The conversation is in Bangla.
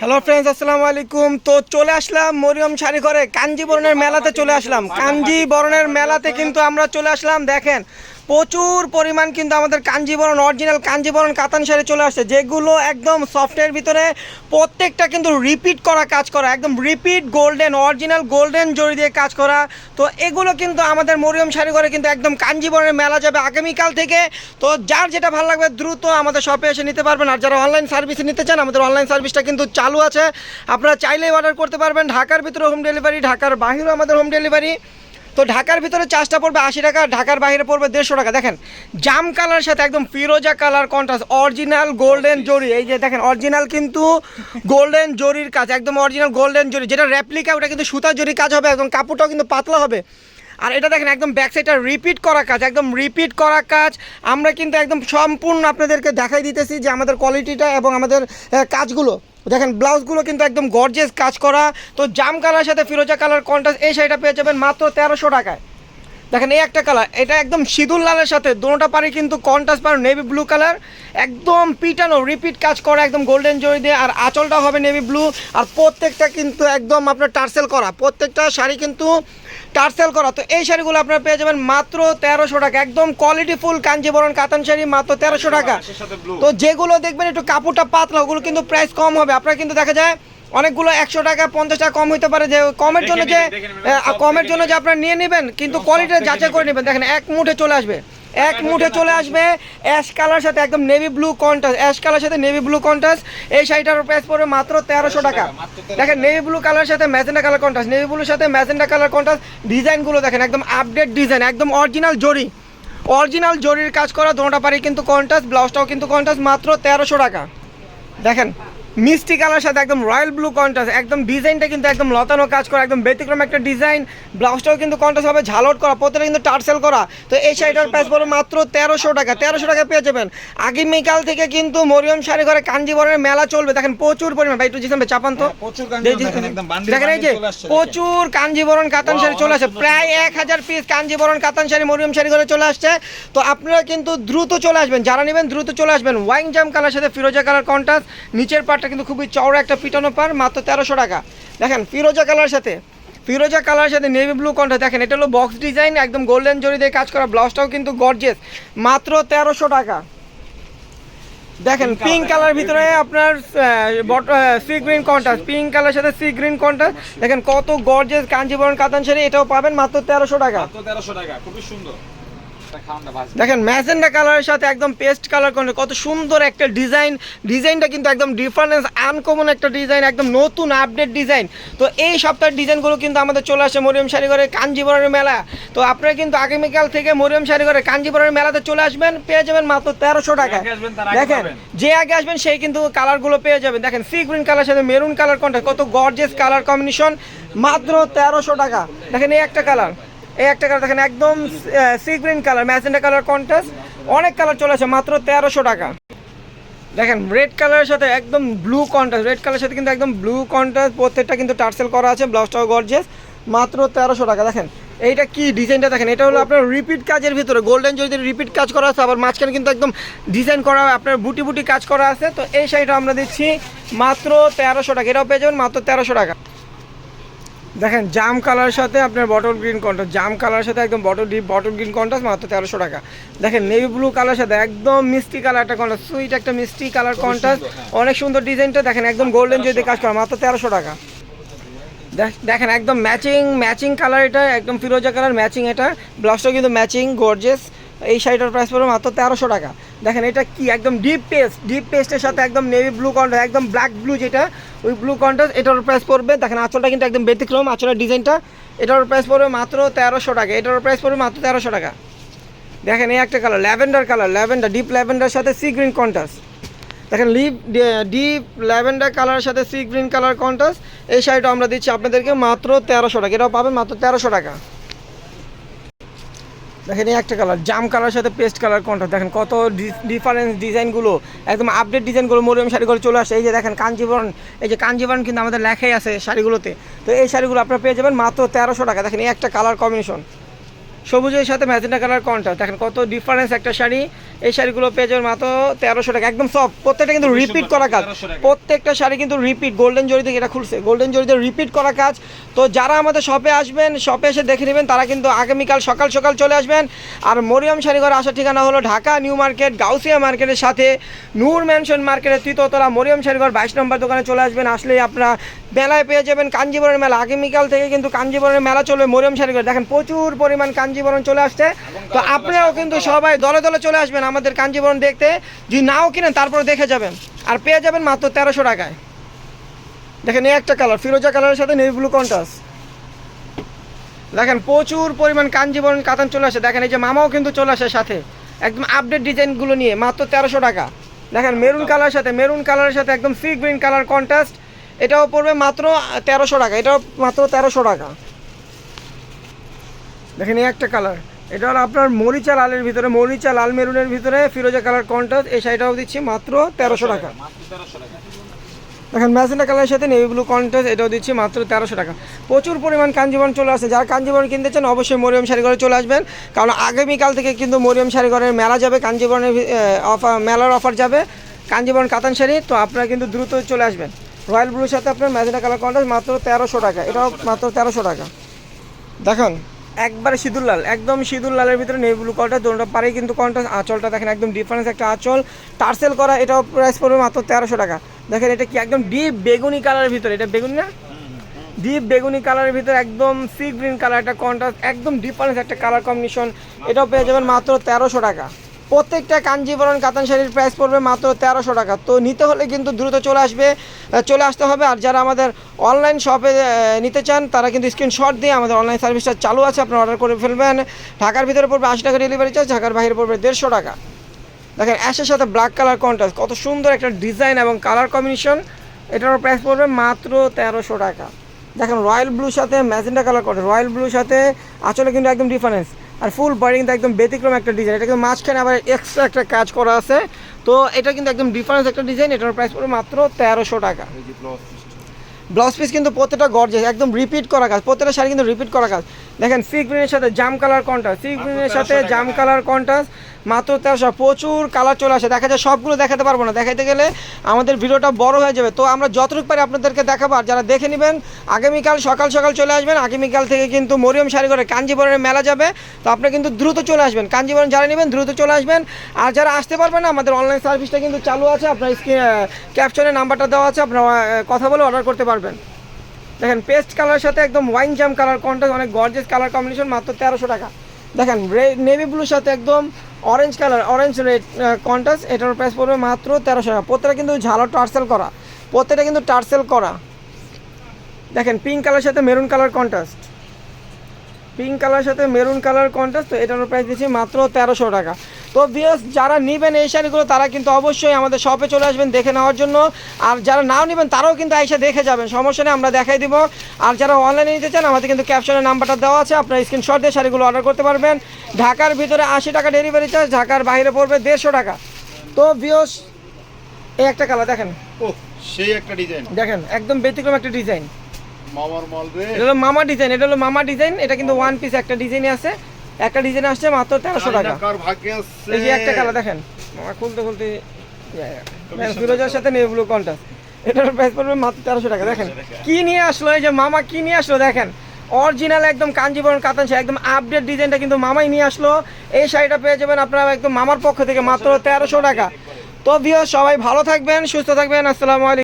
হ্যালো ফ্রেন্ডস আসসালামু আলাইকুম। তো চলে আসলাম মরিয়ম শাড়ি ঘরে। কাঞ্জিবরণের মেলাতে চলে আসলাম। কাঞ্জি বরণের মেলাতে কিন্তু আমরা চলে আসলাম। দেখেন প্রচুর পরিমাণ কিন্তু আমাদের কাঞ্জিবরণ অরিজিনাল কাঞ্জিবরণ কাতান শাড়ি চলে আসছে, যেগুলো একদম সফটের ভিতরে প্রত্যেকটা কিন্তু রিপিট করা কাজ করা, একদম রিপিট গোল্ডেন অরিজিনাল গোল্ডেন জড়ি দিয়ে কাজ করা। তো এগুলো কিন্তু আমাদের মরিয়ম শাড়ি ঘরে কিন্তু একদম কাঞ্জিবরণের মেলা যাবে আগামীকাল থেকে। তো যার যেটা ভালো লাগবে দ্রুত আমাদের শপে এসে নিতে পারবেন। আর যারা অনলাইন সার্ভিসে নিতে চান, আমাদের অনলাইন সার্ভিসটা কিন্তু চালু আছে। আপনারা চাইলেই অর্ডার করতে পারবেন। ঢাকার ভিতরে হোম ডেলিভারি ঢাকার বাহিরেও আমাদের হোম ডেলিভারি তো ঢাকার ভিতরে চার্জটা পড়বে আশি টাকা ঢাকার বাইরে পড়বে দেড়শো টাকা। দেখেন জাম কালার সাথে একদম ফিরোজা কালার কন্ট্রাস্ট অরিজিনাল গোল্ডেন জরি। এই যে দেখেন অরিজিনাল কিন্তু গোল্ডেন জরির কাজ একদম অরিজিনাল গোল্ডেন জরি। যেটা রেপ্লিকা ওটা কিন্তু সুতা জরি কাজ হবে একদম কাপড়টাও কিন্তু পাতলা হবে। আর এটা দেখেন একদম ব্যাক সাইডটা রিপিট করা কাজ একদম রিপিট করা কাজ। আমরা কিন্তু একদম সম্পূর্ণ আপনাদেরকে দেখাই দিতেছি যে আমাদের কোয়ালিটিটা এবং আমাদের কাজগুলো। দেখেন, ব্লাউজগুলো কিন্তু একদম গর্জেস কাজ করা। তো জাম কালার সাথে ফিরোজা কালার কন্ট্রাস্ট এই শাড়িটা পেয়ে যাবেন মাত্র তেরোশো টাকায়। দেখেন এই একটা কালার এটা একদম সিঁদুর লালের সাথে দুটোটা পারে কিন্তু কন্ট্রাস্ট পার নেভি ব্লু কালার একদম পিটানো রিপিট কাজ করা একদম গোল্ডেন জরি দিয়ে আর আঁচলটা হবে নেভি ব্লু আর প্রত্যেকটা কিন্তু একদম আপনার টার্সেল করা প্রত্যেকটা শাড়ি কিন্তু টার্সেল করা। তো এই শাড়িগুলো আপনারা পেয়ে যাবেন মাত্র তেরোশো টাকা একদম কোয়ালিটি ফুল কাঞ্জিবরণ কাতান শাড়ি মাত্র তেরোশো টাকা। তো যেগুলো দেখবেন একটু কাপড়টা পাতলা ওগুলো কিন্তু প্রাইস কম হবে। আপনারা কিন্তু দেখা যায় অনেকগুলো একশো টাকা পঞ্চাশ টাকা কম হইতে পারে যে কমের জন্য যে কমের জন্য যে আপনারা নিয়ে নেবেন কিন্তু কোয়ালিটি যাচাই করে নেবেন। দেখেন এক মুঠে চলে আসবে। এক মুঠে চলে আসবে অ্যাশ কালার সাথে একদম navy blue contrast ash colour সাথে নেভি ব্লু কন্ট্রাস্ট এই শাড়িটার প্রাইস পড়বে মাত্র তেরোশো টাকা। দেখেন নেভি ব্লু কালার সাথে ম্যাজেন্ডা কালার কন্ট্রাস্ট নেভি ব্লুর সাথে ম্যাজেন্ডা কালার কন্ট্রাস্ট ডিজাইনগুলো দেখেন একদম আপডেট ডিজাইন একদম অরিজিনাল জরি। অরিজিনাল জরির কাজ করা দোনোটা পারি কিন্তু কন্ট্রাস্ট ব্লাউজটাও কিন্তু কন্ট্রাস্ট মাত্র তেরোশো টাকা। দেখেন মিষ্টি কালার সাথে একদম রয়্যাল ব্লু কন্ট্রাস্ট একদম ডিজাইনটা কিন্তু একদম লতানো কাজ করা একদম ব্যতিক্রম একটা ডিজাইন। ব্লাউজটাও কিন্তু কন্ট্রাস্ট হবে ঝালট করা প্রত্যেকটা কিন্তু টার্সেল করা। তো এই শাড়িটার প্রাইস পড়বে মাত্র তেরোশো টাকা তেরোশো টাকা পেয়ে যাবেন। আগামীকাল থেকে কিন্তু মরিয়ম শাড়ি ঘরে কাঞ্জিবরণের মেলা চলবে। দেখেন প্রচুর পরিমাণ ভাই একটু জিসাম চাপান তো। হ্যাঁ, দেখেন, এই যে প্রচুর কাঞ্জিবরণ কাতান শাড়ি চলে আসে প্রায় এক হাজার পিস কাঞ্জিবরণ কাতান শাড়ি মরিয়ম শাড়ি ঘরে চলে আসছে। তো আপনারা কিন্তু দ্রুত চলে আসবেন যারা নেবেন দ্রুত চলে আসবেন। ওয়াইন জাম কালার সাথে ফিরোজা কালার কন্ট্রাস্ট নিচের পাটটা কিন্তু খুবই চওড়া একটা পিটানো পার মাত্র তেরোশো টাকা। দেখেন ফিরোজা কালার সাথে ফিরোজা কালার সাথে নেভি ব্লু কন্ট্রাস্ট দেখেন এটা হলো বক্স ডিজাইন একদম গোল্ডেন জরি দিয়ে কাজ করা ব্লাউজটাও কিন্তু গর্জেস মাত্র তেরোশো টাকা। দেখেন পিঙ্ক কালার ভিতরে আপনার sea green contrast pink colour সাথে সি গ্রিন কন্ট্রাস্ট দেখেন কত গর্জেস কাঞ্জিবরণ কাতান শাড়ি এটাও পাবেন মাত্র তেরোশো টাকা। 1300 টাকা খুবই সুন্দর। দেখেন ম্যাজেন্ডা কালারের সাথে একদম পেস্ট কালার করে কত সুন্দর একটা ডিজাইন। ডিজাইনটা কিন্তু একদম ডিফারেন্স আনকমন একটা ডিজাইন একদম নতুন আপডেট ডিজাইন। তো এই সপ্তাহের ডিজাইনগুলো কিন্তু আমাদের চলে আসে মরিয়ম শাড়িঘরে কাঞ্জিবরণের মেলা। তো আপনারা কিন্তু আগামীকাল থেকে মরিয়ম শাড়িঘরে কাঞ্জিবরণের মেলাতে চলে আসবেন পেয়ে যাবেন মাত্র তেরোশো টাকা। দেখেন যে আগে আসবেন সেই কিন্তু কালারগুলো পেয়ে যাবেন। দেখেন সি গ্রিন কালার সাথে মেরুন কালার কোনটা কত গর্জেস কালার কম্বিনেশন মাত্র তেরোশো টাকা। দেখেন এই একটা কালার। এই একটা কালার দেখেন, একদম sea green colour magenta colour contrast অনেক কালার চলে আসে, মাত্র তেরোশো টাকা। দেখেন রেড কালারের সাথে একদম ব্লু কন্ট্রাস্ট রেড কালারের সাথে কিন্তু একদম ব্লু কন্ট্রাস্ট প্রত্যেকটা কিন্তু টার্সেল করা আছে ব্লাউজটাও গর্জেস মাত্র তেরোশো টাকা। দেখেন, এইটা কি ডিজাইনটা দেখেন, এটা হলো আপনার রিপিট কাজের ভিতরে গোল্ডেন যদি রিপিট কাজ করা আছে, আবার মাঝখানে কিন্তু একদম ডিজাইন করা, আপনার বুটি বুটি কাজ করা আছে, তো এই শাড়িটা আমরা দিচ্ছি মাত্র তেরোশো টাকা, এটাও পেয়ে যাবেন মাত্র তেরোশো টাকা। দেখেন জাম কালারের সাথে আপনার বটল গ্রিন কন্ট্রাস্ট জাম কালারের সাথে একদম bottle deep bottle green contrast মাত্র তেরোশো টাকা। দেখেন নেভি ব্লু কালারের সাথে একদম মিষ্টি কালার একটা কন্ট্রাস্ট সুইট একটা মিষ্টি কালার কন্ট্রাস্ট অনেক সুন্দর ডিজাইনটা দেখেন একদম গোল্ডেন যদি কাজ করা মাত্র তেরোশো টাকা। দেখ- দেখেন একদম ম্যাচিং ম্যাচিং কালার এটা একদম ফিরোজা কালার ম্যাচিং এটা। ব্লাউজটাও কিন্তু ম্যাচিং গর্জেস এই শাড়িটার প্রাইস পড়বে মাত্র তেরোশো টাকা। দেখেন এটা কি একদম ডিপ পেস্ট ডিপ পেস্টের সাথে একদম নেভি ব্লু কন্ট্রাস্ট একদম ব্ল্যাক ব্লু যেটা, ওই ব্লু কন্ট্রাস্ট এটার প্রাইস পড়বে। দেখেন আঁচলটা কিন্তু একদম ব্যতিক্রম, আঁচলের ডিজাইনটা এটার প্রাইস পড়বে মাত্র তেরোশো টাকা। এটার প্রাইস পড়বে মাত্র তেরোশো টাকা। দেখেন এই একটা colour lavender colour lavender deep lavender সাথে সি গ্রিন কন্ট্রাস্ট দেখেন লিপ ডিপ ল্যাভেন্ডার কালারের সাথে সি গ্রিন কালার কন্ট্রাস্ট এই শাড়িটা আমরা দিচ্ছি আপনাদেরকে মাত্র তেরোশো টাকা। এটাও পাবেন মাত্র তেরোশো টাকা। দেখেন এই একটা কালার জাম কালার সাথে পেস্ট কালার কন্ট্রাস্ট দেখেন কত ডিফারেন্স ডিজাইনগুলো একদম আপডেট ডিজাইনগুলো মরিয়ম শাড়িগুলো চলে আসে, এই যে দেখেন কাঞ্জিবরণ, এই যে কাঞ্জিবরণ কিন্তু আমাদের লেখাই আছে শাড়িগুলোতে, তো এই শাড়িগুলো আপনারা পেয়ে যাবেন মাত্র তেরোশো টাকা। দেখেন এই একটা কালার কম্বিনেশন সবুজের সাথে ম্যাজেন্টা কালার কন্ট্রাস্ট দেখেন কত ডিফারেন্স একটা শাড়ি। এই শাড়িগুলো পেয়ে যাবেন মাত্র তেরোশো টাকা। একদম সব প্রত্যেকটা কিন্তু রিপিট করা কাজ। প্রত্যেকটা শাড়ি কিন্তু রিপিট গোল্ডেন জরি থেকে এটা খুলছে। গোল্ডেন জরিতে রিপিট করা কাজ। তো যারা আমাদের শপে আসবেন শপে এসে দেখে নেবেন তারা কিন্তু আগামীকাল সকাল সকাল চলে আসবেন। আর মরিয়ম শাড়িঘর আসার ঠিকানা হলো ঢাকা নিউ মার্কেট গাউসিয়া মার্কেটের সাথে। নূর ম্যানশন মার্কেটের তৃতীয়তলা মরিয়ম শাড়িঘর বাইশ নম্বর দোকানে চলে আসবেন। আসলেই আপনারা মেলায় পেয়ে যাবেন কাঞ্জিবরণের মেলা। আগামীকাল থেকে কিন্তু কাঞ্জিবরণের মেলা চলবে মরিয়ম শাড়িঘর দেখেন প্রচুর পরিমাণ কাঞ্জিবরণ চলে আসছে। তো আপনারাও কিন্তু সবাই দলে দলে চলে আসবেন আমাদের কাঞ্জিবরণ দেখতে। যদি নাও কিনেন, তারপরে দেখে যাবেন। আর পেয়ে যাবেন মাত্র তেরোশো টাকায়। দেখেন এই একটা কালার, ফিরোজা কালারের সাথে নেভি ব্লু কন্ট্রাস্ট। দেখেন প্রচুর পরিমাণ কাঞ্জিবরণ কাতান চলে আসে। দেখেন এই যে মামাও কিন্তু চলে আসে সাথে। একদম আপডেট ডিজাইনগুলো নিয়ে, মাত্র তেরোশো টাকা। দেখেন মেরুন কালারের সাথে, মেরুন কালারের সাথে একদম সি গ্রিন কালার কন্ট্রাস্ট এটাও পড়বে মাত্র তেরোশো টাকা, এটাও মাত্র তেরোশো টাকা। দেখেন এই একটা কালার এটা আপনার মরিচা লালের ভিতরে, মরিচা লাল মেরুনের ভিতরে, ফিরোজা কালার কন্ট্রাস্ট এই শাড়িটাও দিচ্ছি মাত্র তেরোশো টাকা। দেখেন ম্যাজেন্টা কালারের সাথে নেভি ব্লু কন্ট্রাস্ট এটাও দিচ্ছি মাত্র তেরোশো টাকা। প্রচুর পরিমাণ কাঞ্জিবরণ চলে আসে যারা কাঞ্জিবরণ কিনতে চান, অবশ্যই মরিয়ম শাড়িঘরে চলে আসবেন। কারণ আগামীকাল থেকে কিন্তু মরিয়ম শাড়িঘরের মেলা যাবে কাঞ্জিবরণের অফার মেলার অফার যাবে কাঞ্জিবরণ কাতান শাড়ি। তো আপনারা কিন্তু দ্রুত চলে আসবেন। রয়্যাল ব্লুর সাথে আপনার ম্যাজেন্টা কালার কন্ট্রাস্ট মাত্র তেরোশো টাকা। এটাও মাত্র তেরোশো টাকা। দেখুন। একবারে সিঁদুর লাল একদম সিঁদুর লালের ভিতরে নেই ব্লু কলটা দুটো পারে কিন্তু কন্ট্রাস্ট আঁচলটা দেখেন একদম ডিফারেন্স একটা আঁচল। টার্সেল করা এটাও প্রাইস পড়বে মাত্র তেরোশো টাকা। দেখেন এটা কি একদম ডিপ বেগুনি কালারের ভিতরে এটা বেগুনি না? ডিপ বেগুনি কালারের ভিতরে একদম সি গ্রিন কালার একটা কন্ট্রাস্ট একদম ডিফারেন্স একটা কালার কম্বিনেশন এটাও পেয়ে যাবেন মাত্র তেরোশো টাকা। প্রত্যেকটা কাঞ্জিবরণ কাতান শাড়ির প্রাইস পড়বে মাত্র তেরোশো টাকা। তো নিতে হলে কিন্তু দ্রুত চলে আসবে চলে আসতে হবে। আর যারা আমাদের অনলাইন শপে নিতে চান, তারা কিন্তু স্ক্রিনশট দিয়ে আমাদের অনলাইন সার্ভিসটা চালু আছে। আপনারা অর্ডার করে ফেলবেন। ঢাকার ভিতরে পড়বে আশি টাকা ডেলিভারি চার্জ ঢাকার বাইরে পড়বে দেড়শো টাকা। দেখেন অ্যাশের সাথে ব্ল্যাক কালার কন্ট্রাস্ট কত সুন্দর একটা ডিজাইন এবং কালার কম্বিনেশন এটার প্রাইস পড়বে মাত্র তেরোশো টাকা। দেখেন রয়্যাল ব্লুর সাথে ম্যাজেন্ডা কালার করে রয়্যাল ব্লুর সাথে আসলে কিন্তু একদম ডিফারেন্স আর ফুল কিন্তু একদম ব্যতিক্রম একটা ডিজাইন এটা কিন্তু মাঝখানে আবার এক্সট্রা একটা কাজ করা আছে। তো এটা কিন্তু একদম ডিফারেন্স একটা ডিজাইন এটার প্রাইস পড়বে মাত্র তেরোশো টাকা। ব্লাউজ পিস কিন্তু প্রত্যেকটা গর্জেস একদম রিপিট করা কাজ প্রত্যেকটা শাড়ি কিন্তু রিপিট করা কাজ। দেখেন সি গ্রিনের সাথে জাম কালার কন্ট্রাস্ট সি গ্রিনের সাথে জাম কালার কন্ট্রাস্ট মাত্র তেরোশো প্রচুর কালার চলে আসে। দেখা যায় সবগুলো দেখাতে পারব না। দেখাতে গেলে আমাদের ভিডিওটা বড় হয়ে যাবে। তো আমরা যতটুকু পারি আপনাদেরকে দেখাবো আর যারা দেখে নেবেন আগামীকাল সকাল সকাল চলে আসবেন। আগামীকাল থেকে কিন্তু মরিয়ম শাড়ি করে কাঞ্জিবরণের মেলা যাবে। তো আপনারা কিন্তু দ্রুত চলে আসবেন। কাঞ্জিবরণ যারা নেবেন দ্রুত চলে আসবেন। আর যারা আসতে পারবেন না আমাদের অনলাইন সার্ভিসটা কিন্তু চালু আছে। আপনার ক্যাপশনের নাম্বারটা দেওয়া আছে। আপনারা কথা বলে অর্ডার করতে পারবেন। দেখেন পেস্ট কালারের সাথে একদম ওয়াইন জাম কালার কন্ট্রাস্ট অনেক গর্জেস কালার কম্বিনেশন মাত্র তেরোশো টাকা। দেখেন নেভি ব্লুর সাথে একদম orange colour orange red contrast এটার প্রাইস পড়বে মাত্র তেরোশো টাকা। প্রত্যেকটা কিন্তু ঝালো টার্সেল করা। প্রত্যেকটা কিন্তু টার্সেল করা। দেখেন পিঙ্ক কালার সাথে maroon colour contrast pink colour সাথে মেরুন কালার কন্ট্রাস্ট তো এটার প্রাইস দিচ্ছি মাত্র তেরোশো টাকা। তো বিএস যারা নেবেন এই শাড়িগুলো তারা কিন্তু অবশ্যই আমাদের শপে চলে আসবেন দেখে নেওয়ার জন্য। আর যারা নাও নেবেন তারাও কিন্তু এসে দেখে যাবেন। সমস্যা নেই আমরা দেখাই দিব। আর যারা অনলাইনে নিতে চান আমাদের কিন্তু ক্যাপশনের নাম্বারটা দেওয়া আছে। আপনার স্ক্রিনশট দিয়ে শাড়িগুলো অর্ডার করতে পারবেন। ঢাকার ভিতরে আশি টাকা ডেলিভারি চার্জ ঢাকার বাইরে পড়বে দেড়শো টাকা। তো বিয়স এই একটা কালার দেখেন। ও সেই একটা ডিজাইন দেখেন একদম ব্যতিক্রম একটা ডিজাইন মামার মল রে। এটা হলো মামা ডিজাইন এটা হলো মামা ডিজাইন এটা কিন্তু ওয়ান পিস একটা ডিজাইনে আছে। একটা ডিজাইন আসছে মাত্র তেরোশো টাকা। এই যে একটা কালার দেখেন। খুলতে খুলতে ফিরোজার সাথে নেই ব্লু কন্টাস্ট এটার প্রাইস পড়বে মাত্র তেরোশো টাকা। দেখেন কি নিয়ে আসলো এই যে মামা কি নিয়ে আসলো? দেখেন অরিজিনাল একদম কাঞ্জিবরণ কাতান শাড়ি একদম আপডেট ডিজাইনটা কিন্তু মামাই নিয়ে আসলো। এই শাড়িটা পেয়ে যাবেন আপনারা একদম মামার পক্ষ থেকে মাত্র তেরোশো টাকা। তো ভিও সবাই ভালো থাকবেন সুস্থ থাকবেন। আসসালামু আলাইকুম।